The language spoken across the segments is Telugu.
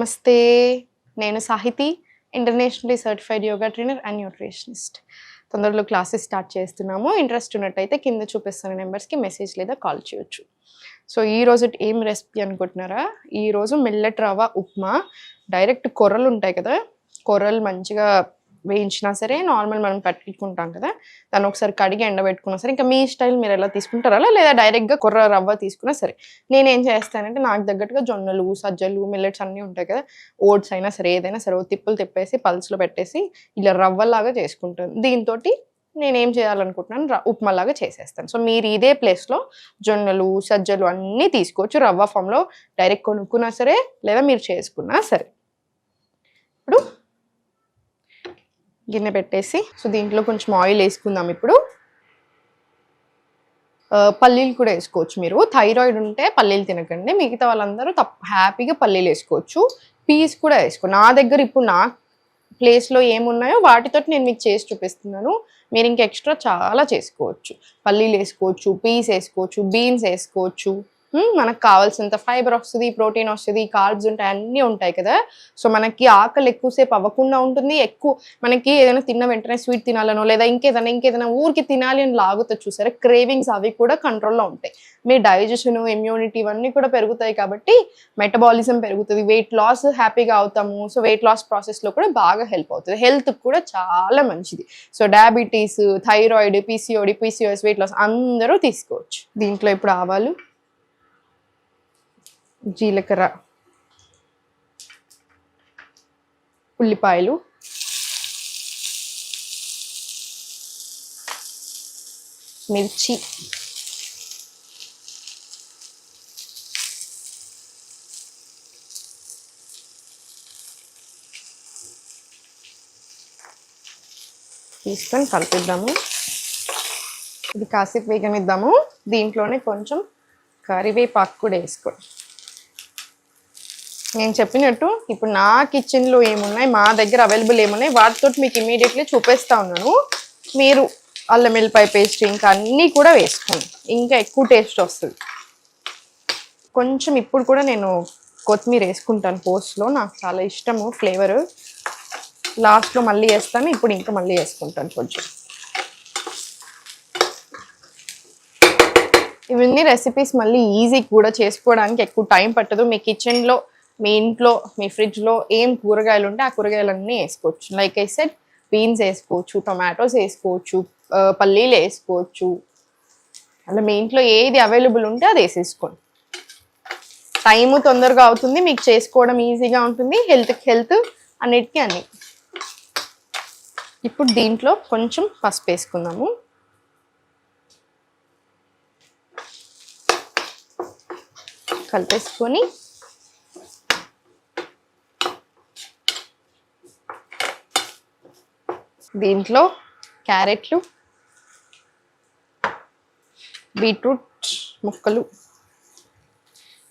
నమస్తే నేను Sahithi internationally certified yoga trainer and nutritionist. తొందరలో క్లాసెస్ స్టార్ట్ చేస్తున్నాము. ఇంట్రెస్ట్ ఉన్నట్టయితే కింద చూపిస్తున్న నెంబర్స్కి మెసేజ్ లేదా కాల్ చేయొచ్చు. సో ఈ రోజు ఏం రెసిపీ అనుకుంటున్నారా? ఈ రోజు మిల్లెట్ రవ్వ ఉప్మా డైరెక్ట్ కొర్రలు ఉంటాయి కదా? కొర్రలు మంచిగా వేయించినా సరే నార్మల్ మనం పెట్టుకుంటాం కదా దాన్ని ఒకసారి కడిగి ఎండబెట్టుకున్నా సరే ఇంకా మీ స్టైల్ మీరు ఎలా తీసుకుంటారా? లేదా డైరెక్ట్గా కొర్ర రవ్వ తీసుకున్నా సరే. నేనేం చేస్తానంటే నాకు తగ్గట్టుగా జొన్నలు సజ్జలు మిల్లెట్స్ అన్నీ ఉంటాయి కదా ఓట్స్ అయినా సరే ఏదైనా సరే ఓ తిప్పులు తిప్పేసి పల్స్లో పెట్టేసి ఇలా రవ్వలాగా చేసుకుంటాను. దీంతో నేనేం చేయాలనుకుంటున్నాను? ఉప్మాలాగా చేసేస్తాను. సో మీరు ఇదే ప్లేస్లో జొన్నలు సజ్జలు అన్నీ తీసుకోవచ్చు. రవ్వ ఫామ్లో డైరెక్ట్ కొనుక్కున్నా సరే లేదా మీరు చేసుకున్నా సరే. ఇప్పుడు గిన్నె పెట్టేసి సో దీంట్లో కొంచెం ఆయిల్ వేసుకుందాం ఇప్పుడు. పల్లీలు కూడా వేసుకోవచ్చు మీరు. థైరాయిడ్ ఉంటే పల్లీలు తినకండి. మిగతా వాళ్ళందరూ తప్ప హ్యాపీగా పల్లీలు వేసుకోవచ్చు. పీస్ కూడా వేసుకో నా దగ్గర ఇప్పుడు నా ప్లేస్లో ఏమున్నాయో వాటితో నేను మీకు చేసి చూపిస్తున్నాను. మీరు ఇంకా ఎక్స్ట్రా చాలా చేసుకోవచ్చు. పల్లీలు వేసుకోవచ్చు పీస్ వేసుకోవచ్చు బీన్స్ వేసుకోవచ్చు. మనకు కావాల్సినంత ఫైబర్ వస్తుంది ప్రోటీన్ వస్తుంది కార్బ్స్ ఉంటాయి అన్నీ ఉంటాయి కదా. సో మనకి ఆకలి ఎక్కువసేపు అవ్వకుండా ఉంటుంది. ఎక్కువ మనకి ఏదైనా తిన్న వెంటనే స్వీట్ తినాలనో లేదా ఇంకేదైనా ఇంకేదైనా ఊరికి తినాలి అని లాగుతా చూసారా? క్రేవింగ్స్ అవి కూడా కంట్రోల్లో ఉంటాయి. మీ డైజెషన్ ఇమ్యూనిటీ ఇవన్నీ కూడా పెరుగుతాయి కాబట్టి మెటబాలిజం పెరుగుతుంది. వెయిట్ లాస్ హ్యాపీగా అవుతాము. సో వెయిట్ లాస్ ప్రాసెస్లో కూడా బాగా హెల్ప్ అవుతుంది. హెల్త్ కూడా చాలా మంచిది. So diabetes thyroid PCOD PCOS weight loss అందరూ తీసుకోవచ్చు. దీంట్లో ఇప్పుడు ఆవాలు జీలకర్ర ఉల్లిపాయలు మిర్చి తీసుకొని కలిపిద్దాము. ఇది కాసేపు వేగనిద్దాము. దీంట్లోనే కొంచెం కరివేపాకు కూడా వేసుకోండి. నేను చెప్పినట్టు ఇప్పుడు నా కిచెన్లో ఏమున్నాయి మా దగ్గర అవైలబుల్ ఏమున్నాయి వాటితో మీకు ఇమీడియట్లీ చూపిస్తా ఉన్నాను. మీరు అల్లం వెల్లిపాయ పేస్ట్ ఇంకా అన్నీ కూడా వేసుకోండి. ఇంకా ఎక్కువ టేస్ట్ వస్తుంది. కొంచెం ఇప్పుడు కూడా నేను కొత్తిమీర వేసుకుంటాను పోస్ట్లో నాకు చాలా ఇష్టము ఫ్లేవర్. లాస్ట్లో మళ్ళీ వేస్తాను ఇప్పుడు ఇంకా మళ్ళీ వేసుకుంటాను కొంచెం. ఇవన్నీ రెసిపీస్ మళ్ళీ ఈజీ కూడా చేసుకోవడానికి ఎక్కువ టైం పట్టదు. మీ కిచెన్లో మీ ఇంట్లో మీ ఫ్రిడ్జ్లో ఏం కూరగాయలు ఉంటే ఆ కూరగాయలన్నీ వేసుకోవచ్చు. లైక్ ఐ సెడ్ బీన్స్ వేసుకోవచ్చు టొమాటోస్ వేసుకోవచ్చు పల్లీలు వేసుకోవచ్చు. అలా మీ ఇంట్లో ఏది అవైలబుల్ ఉంటే అది వేసేసుకోండి. టైము తొందరగా అవుతుంది మీకు చేసుకోవడం ఈజీగా ఉంటుంది హెల్త్కి హెల్త్ అన్నిటికీ అన్ని. ఇప్పుడు దీంట్లో కొంచెం పసుపు వేసుకుందాము. కలిపేసుకొని దీంట్లో క్యారెట్లు బీట్రూట్ ముక్కలు.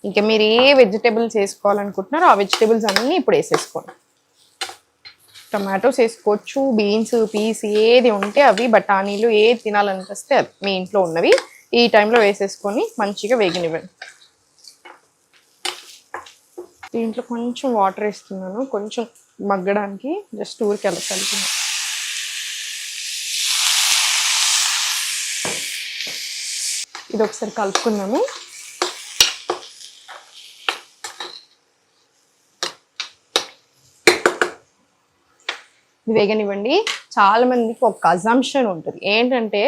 ఇంకా మీరు ఏ వెజిటేబుల్స్ వేసుకోవాలనుకుంటున్నారో ఆ వెజిటేబుల్స్ అన్నీ ఇప్పుడు వేసేసుకోండి. టమాటోస్ వేసుకోవచ్చు బీన్స్ పీస్ ఏది ఉంటే అవి బఠానీలు ఏది తినాలనిపిస్తే అది మీ ఇంట్లో ఉన్నవి ఈ టైంలో వేసేసుకొని మంచిగా వేగనివ్వండి. దీంట్లో కొంచెం వాటర్ వేస్తున్నాను కొంచెం మగ్గడానికి జస్ట్ ఊరికి వెళ్ళగలుగుతున్నాను ఇది ఒకసారి కలుపుకుందాము. ఇది వేగనివ్వండి. చాలా మందికి ఒక అజంప్షన్ ఉంటుంది. ఏంటంటే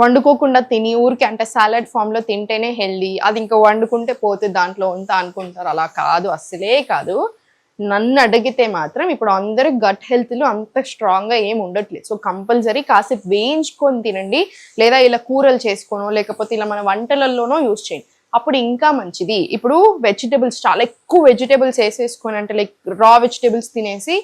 వండుకోకుండా తిని ఊరికి అంటే సాలడ్ ఫామ్లో తింటేనే హెల్దీ అది ఇంకా వండుకుంటే పోతే దాంట్లో ఉంటా అనుకుంటారు. అలా కాదు. అస్సలే కాదు. నన్ను అడిగితే మాత్రం ఇప్పుడు అందరూ గట్ హెల్త్లో అంత స్ట్రాంగ్గా ఏం ఉండట్లేదు. సో కంపల్సరీ కాసేపు వేయించుకొని తినండి. లేదా ఇలా కూరలు చేసుకోనో లేకపోతే ఇలా మన వంటలలోనో యూస్ చేయండి. అప్పుడు ఇంకా మంచిది. ఇప్పుడు వెజిటేబుల్స్ చాలా ఎక్కువ వెజిటేబుల్స్ వేసేసుకొని అంటే లైక్ రా వెజిటేబుల్స్ తినేసి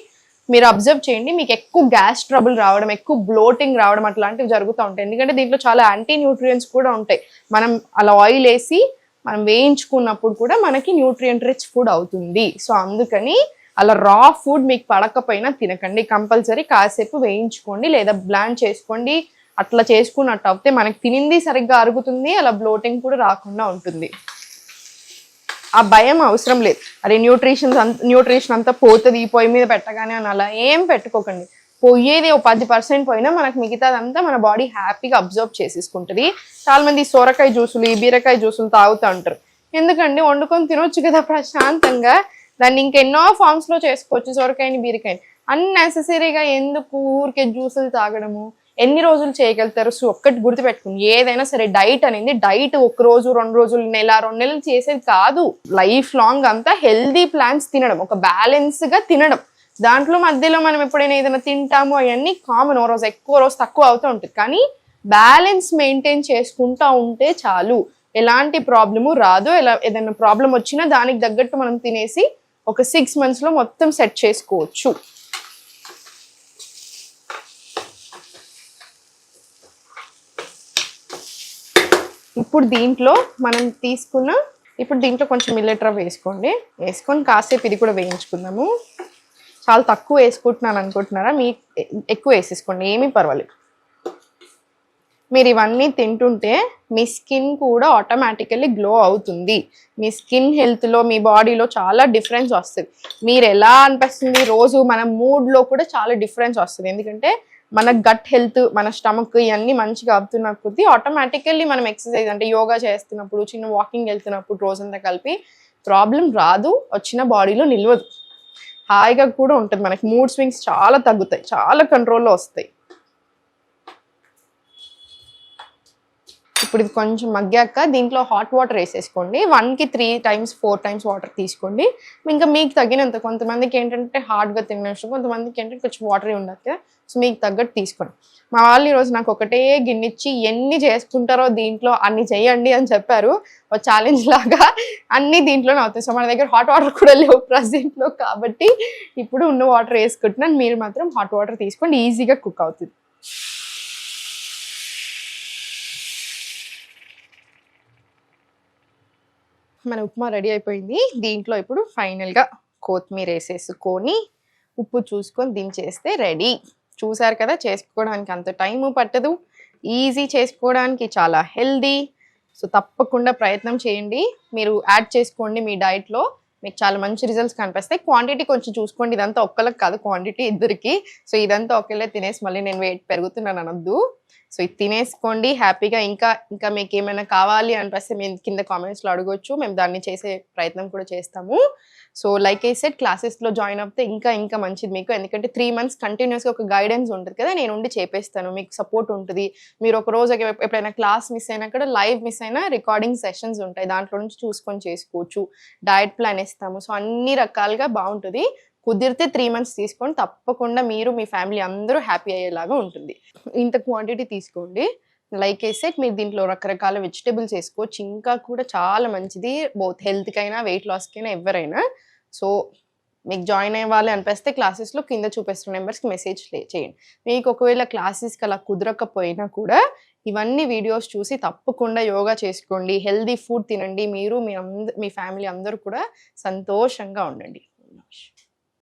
మీరు అబ్జర్వ్ చేయండి. మీకు ఎక్కువ గ్యాస్ ట్రబుల్ రావడం ఎక్కువ బ్లోటింగ్ రావడం అట్లాంటివి జరుగుతూ ఉంటాయి. ఎందుకంటే దీంట్లో చాలా యాంటీ న్యూట్రియంట్స్ కూడా ఉంటాయి. మనం అలా ఆయిల్ వేసి మనం వేయించుకున్నప్పుడు కూడా మనకి న్యూట్రియంట్ రిచ్ ఫుడ్ అవుతుంది. సో అందుకని అలా రా ఫుడ్ మీకు పడకపోయినా తినకండి. కంపల్సరీ కాసేపు వేయించుకోండి లేదా బ్లాండ్ చేసుకోండి. అట్లా చేసుకున్నట్టు అయితే మనకి తినింది సరిగ్గా అరుగుతుంది అలా బ్లోటింగ్ కూడా రాకుండా ఉంటుంది. ఆ భయం అవసరం లేదు. అరే న్యూట్రిషన్స్ అంత న్యూట్రిషన్ అంతా పోతుంది ఈ పొయ్యి మీద పెట్టగానే అని అలా ఏం పెట్టుకోకండి. పోయేది ఒక పది పర్సెంట్ పోయినా మనకు మిగతాదంతా మన బాడీ హ్యాపీగా అబ్జర్వ్ చేసేసుకుంటుంది. చాలా మంది ఈ సొరకాయ జ్యూసులు ఈ బీరకాయ జ్యూసులు తాగుతూ ఉంటారు. ఎందుకండి? వండుకొని తినొచ్చు కదా ప్రశాంతంగా. దాన్ని ఇంకెన్నో ఫార్మ్స్లో చేసుకోవచ్చు సొరకాయని బీరకాయని. అన్నెసెసరీగా ఎందుకు ఊరికే జ్యూసులు తాగడము? ఎన్ని రోజులు చేయగలుగుతారు? సో ఒక్కటి గుర్తుపెట్టుకుని ఏదైనా సరే డైట్ అనేది డైట్ ఒక రోజు రెండు రోజులు నెల రెండు నెలలు చేసేది కాదు. లైఫ్ లాంగ్ అంతా హెల్దీ ప్లాన్స్ తినడం ఒక బ్యాలెన్స్గా తినడం. దాంట్లో మధ్యలో మనం ఎప్పుడైనా ఏదైనా తింటాము అవన్నీ కామన్ ఓ రోజు ఎక్కువ రోజు తక్కువ అవుతూ ఉంటుంది. కానీ బ్యాలెన్స్ మెయింటైన్ చేసుకుంటా ఉంటే చాలు. ఎలాంటి ప్రాబ్లము రాదు. ఎలా ఏదైనా ప్రాబ్లం వచ్చినా దానికి తగ్గట్టు మనం తినేసి ఒక సిక్స్ మంత్స్లో మొత్తం సెట్ చేసుకోవచ్చు. ఇప్పుడు దీంట్లో మనం తీసుకున్న ఇప్పుడు దీంట్లో కొంచెం మిల్లెట్ రవ్వ వేసుకోండి. వేసుకొని కాసేపు ఇది కూడా వేయించుకుందాము. చాలా తక్కువ వేసుకుంటున్నాను అనుకుంటున్నారా? మీ ఎక్కువ వేసేసుకోండి ఏమీ పర్వాలేదు. మీరు ఇవన్నీ తింటుంటే మీ స్కిన్ కూడా ఆటోమేటికల్లీ గ్లో అవుతుంది. మీ స్కిన్ హెల్త్లో మీ బాడీలో చాలా డిఫరెన్స్ వస్తుంది. మీరు ఎలా అనిపిస్తుంది? రోజు మన మూడ్లో కూడా చాలా డిఫరెన్స్ వస్తుంది. ఎందుకంటే మన గట్ హెల్త్ మన స్టమక్ ఇవన్నీ మంచిగా అవుతున్న కొద్దీ ఆటోమేటికల్లీ మనం ఎక్సర్సైజ్ అంటే యోగా చేస్తున్నప్పుడు చిన్న వాకింగ్ వెళ్తున్నప్పుడు రోజంతా కలిపి ప్రాబ్లం రాదు వచ్చిన బాడీలో నిల్వదు. హాయిగా కూడా ఉంటుంది. మనకి మూడ్ స్వింగ్స్ చాలా తగ్గుతాయి. చాలా కంట్రోల్లో వస్తాయి. ఇప్పుడు ఇది కొంచెం మగ్గాక దీంట్లో హాట్ వాటర్ వేసేసుకోండి. వన్కి three times four times water తీసుకోండి. ఇంకా మీకు తగినంత కొంతమందికి ఏంటంటే హార్డ్గా తిన్న ఇష్టం కొంతమందికి ఏంటంటే కొంచెం వాటర్ ఉండదు సో మీకు తగ్గట్టు తీసుకోండి. మా వాళ్ళు ఈరోజు నాకు ఒకటే గిన్నెచ్చి ఎన్ని చేసుకుంటారో దీంట్లో అన్ని చేయండి అని చెప్పారు. ఒక ఛాలెంజ్ లాగా అన్ని దీంట్లోనే అవుతాయి. సో మన దగ్గర హాట్ వాటర్ కూడా లేవు ప్రజెంట్లో కాబట్టి ఇప్పుడు ఉన్న వాటర్ వేసుకుంటున్నాను. మీరు మాత్రం హాట్ వాటర్ తీసుకోండి. ఈజీగా కుక్ అవుతుంది. మన ఉప్మా రెడీ అయిపోయింది. దీంట్లో ఇప్పుడు ఫైనల్గా కొత్తిమీర వేసేసుకొని ఉప్పు చూసుకొని దించేస్తే రెడీ. చూసారు కదా చేసుకోవడానికి అంత టైం పట్టదు. ఈజీ చేసుకోవడానికి చాలా హెల్దీ సో తప్పకుండా ప్రయత్నం చేయండి. మీరు యాడ్ చేసుకోండి మీ డైట్లో మీకు చాలా మంచి రిజల్ట్స్ కనిపిస్తాయి. క్వాంటిటీ కొంచెం చూసుకోండి. ఇదంతా ఒక్కళ్ళకి కాదు క్వాంటిటీ ఇద్దరికి. సో ఇదంతా ఒకళ్ళే తినేసి మళ్ళీ నేను వెయిట్ పెరుగుతున్నాను అనొద్దు సో ఇది తినేసుకోండి హ్యాపీగా. ఇంకా ఇంకా మీకు ఏమైనా కావాలి అనిపిస్తే మేము కింద కామెంట్స్లో అడగొచ్చు. మేము దాన్ని చేసే ప్రయత్నం కూడా చేస్తాము. సో లైక్ ఏ సెట్ క్లాసెస్లో జాయిన్ అవుతే ఇంకా ఇంకా మంచిది మీకు. ఎందుకంటే త్రీ మంత్స్ కంటిన్యూస్గా ఒక గైడెన్స్ ఉంటుంది కదా నేను ఉండి చేపేస్తాను. మీకు సపోర్ట్ ఉంటుంది. మీరు ఒక రోజు ఎప్పుడైనా క్లాస్ మిస్ అయినా కూడా లైవ్ మిస్ అయినా రికార్డింగ్ సెషన్స్ ఉంటాయి. దాంట్లో నుంచి చూసుకొని చేసుకోవచ్చు. డయట్ ప్లాన్ ఇస్తాము సో అన్ని రకాలుగా బాగుంటుంది. కుదిరితే త్రీ మంత్స్ తీసుకోండి. తప్పకుండా మీరు మీ ఫ్యామిలీ అందరూ హ్యాపీ అయ్యేలాగా ఉంటుంది. ఇంత క్వాంటిటీ తీసుకోండి. లైక్ సెట్ మీరు దీంట్లో రకరకాల వెజిటేబుల్స్ వేసుకోవచ్చు. ఇంకా కూడా చాలా మంచిది. బోత్ హెల్త్కైనా వెయిట్ లాస్కైనా ఎవరైనా. సో మీకు జాయిన్ అయ్యాలి అనిపిస్తే క్లాసెస్లో కింద చూపిస్తున్న నెంబర్స్కి మెసేజ్ చేయండి. మీకు ఒకవేళ క్లాసెస్కి అలా కుదరకపోయినా కూడా ఇవన్నీ వీడియోస్ చూసి తప్పకుండా యోగా చేసుకోండి. హెల్దీ ఫుడ్ తినండి. మీరు మీ అంద మీ ఫ్యామిలీ అందరూ కూడా సంతోషంగా ఉండండి.